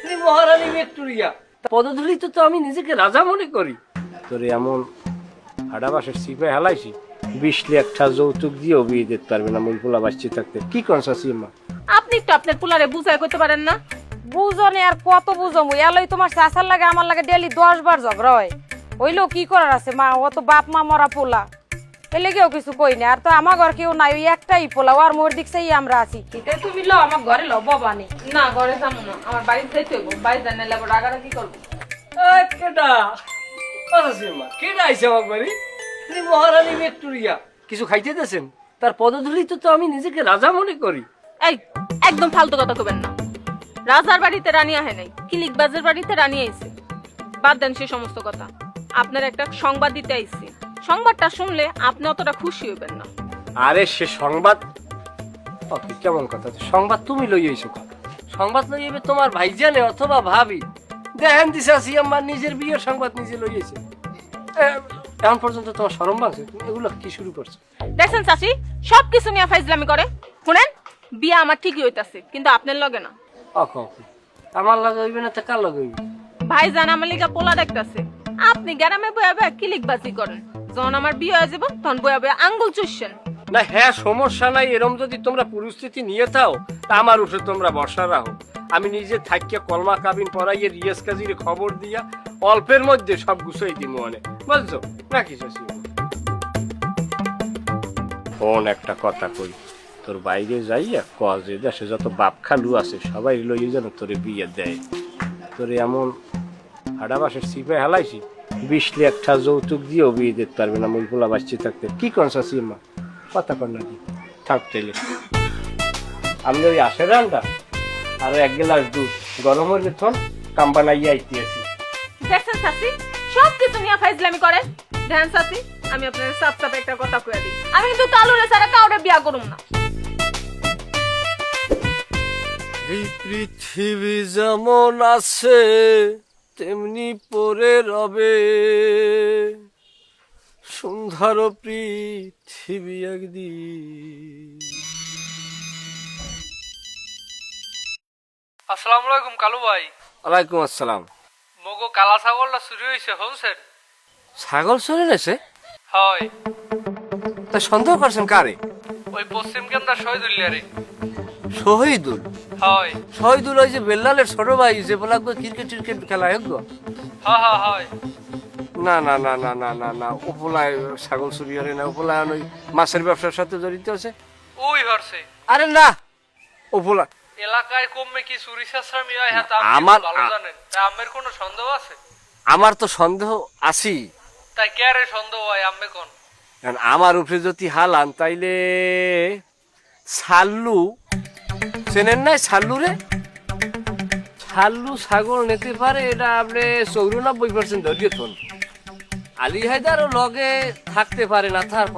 তিনি মহারানী ভিক্টোরিয়া পদধূলি তো তো আমি নিজেকে রাজা মনে করি। তোরে এমন হাডাবাসের সিপে হেলাইছি বিশ লাখটা যৌতুক দিয়েও বিয়ে দিতে পারবে না মুই পোলা বাচ্চি থাকতে। কি কনসা সিমা আপনি একটু আপনার পুলারে বুঝাই করতে পারেন না? বুঝনি আর কত বুঝমু এলই তোমার চাচার লাগে আমার লাগে ডেলি দশ বার ঝগড়া হয়। হইল কি করার আছে মা ও তো বাপ মা মরা পোলা। এলে কেউ কিছু কই না আর তো আমার ঘর কেউ নাই ওই একটাই পোলা আর মোর দিক সেই আমরা আছি। এটা তুমি লো আমার ঘরে লো বাবা নেই। না ঘরে যাব না আমার বাড়িতে যাইতে হইব বাড়ি জানে লাগবো রাগারাগি করব। এই, কেডা কথা আইছে আমার বাড়ি? তিনি মহারানী ভিক্টোরিয়া কিছু খাইতে দেছেন তার পদধূলি তো তো আমি নিজেকে রাজা মনে করি। এই একদম ফালতু কথা কবেন না। রাজার বাড়িতে রানী আহে নাই কিলিক বাজের বাড়িতে রানী আইছে। বাদ দেন সে সমস্ত কথা। আপনার একটা সংবাদ দিতে আইছি। সংবাদটা শুনলে আপনি অতটা খুশি হইবেন না। আরে সে সংবাদ? কেমন কথা? সংবাদ তুমি লই আইছো কথা সংবাদ লই আইবে তোমার ভাইজানে অথবা ভাবি? দেখেন দিছে আসি আমার নিজের বিয়ের সংবাদ নিজে লই আইছে। এখন পর্যন্ত তোমার সরম বাংছে তুমি এগুলো কি শুরু করছ? দেখছেন চাচি সব কিছু নিয়ে ফাইজলামি করে। শুনেন বিয়া আমার ঠিকই হইতাছে কিন্তু আপনার লগে না। অক। আমার লাগাইবে না তো কার লাগাইবে ভাই জান আমার লিগা পোলা দেখতাছে। আপনি গ্রামে বয়া কিলিক বাজি করেন। যখন আমার বিয়ে হয়ে যাব তখন বয়া বয়া আঙ্গুল চুষছেন। না হ্যাঁ সমস্যা নাই। এরম যদি তোমরা পরিস্থিতি নিয়ে থাও তা আমার উঠে তোমরা বর্ষা রাখো। আমি নিজে থাকিয়া কলমা কাবিন পড়াইয়ে রিয়াজ কাজির খবর দিয়া অল্পের মধ্যে সব গুছাই দিব অনেক বুঝছ? রাখি শশী ফোন একটা কথা কই তোর বাইরে যাইয়া কজে দেশে যত বাপ খালু আছে সবাই লইয়ে যেন তোরে বিয়ে দেয়। তোরে এমন হাডাবাসের সিপে হেলাইছি বিশ লাখটা যৌতুক দিয়েও বিয়ে দিতে পারবে না মুই পোলা বাচ্চি থাকতে। কি কনসা সিমা কথা কর নাকি থাক তেলে আমি ওই আসে রান্না আর এক গ্লাস দুধ গরম হলে থন কাম বানাইয়া আইতে আছি দেখছেন চাচি? সব কিছু নিয়ে ফাইজলামি করেন। ধ্যান চাচি আমি আপনার সাপ সাপ একটা কথা কয়ে দিই। আমি কিন্তু কালুরে ছাড়া কাউরে বিয়া করুম না। এই পৃথিবী যেমন আছে তেমনি পরে রবে। সুন্দর পৃথিবী একদিন। আসসালামু আলাইকুম কালু ভাই। ওয়ালাইকুম আসসালাম। মগো কালা ছাগলটা চুরি হয়েছে হলসের? ছাগল চলে গেছে হয়। তা সন্দেহ করছেন কারে? ওই পশ্চিম কেন্দ্র শহীদুল্লারে শহীদুল? হয়। শহীদুল ওই যে বেল্লালের ছোট ভাই যে বলা ক্রিকেট টিরকেট খেলা। হ্যাঁ হ্যাঁ হয় না না না না না না না উপলায় ছাগল চুরি হরে না উপলায় ওই মাছের ব্যবসার সাথে জড়িত আছে। ওই হরছে। আরে না উপলা এলাকায় কমে কি চুরি সাশ্রামি হয় হ্যাঁ তা আমার- জানেন। তা আমের কোনো সন্দেহ আছে? আমার তো সন্দেহ আছি। তাই কে রে সন্দেহ হয় আম্মে কোন? আমার উপরে যদি হালান তাইলে সাল্লু চেনেন নাই সাল্লু রে? সাল্লু ছাগল নেতে পারে, এটা আপনি চৌরানব্বই পার্সেন্ট ধরিয়ে আলি হায়দারও লগে থাকতে পারে না তার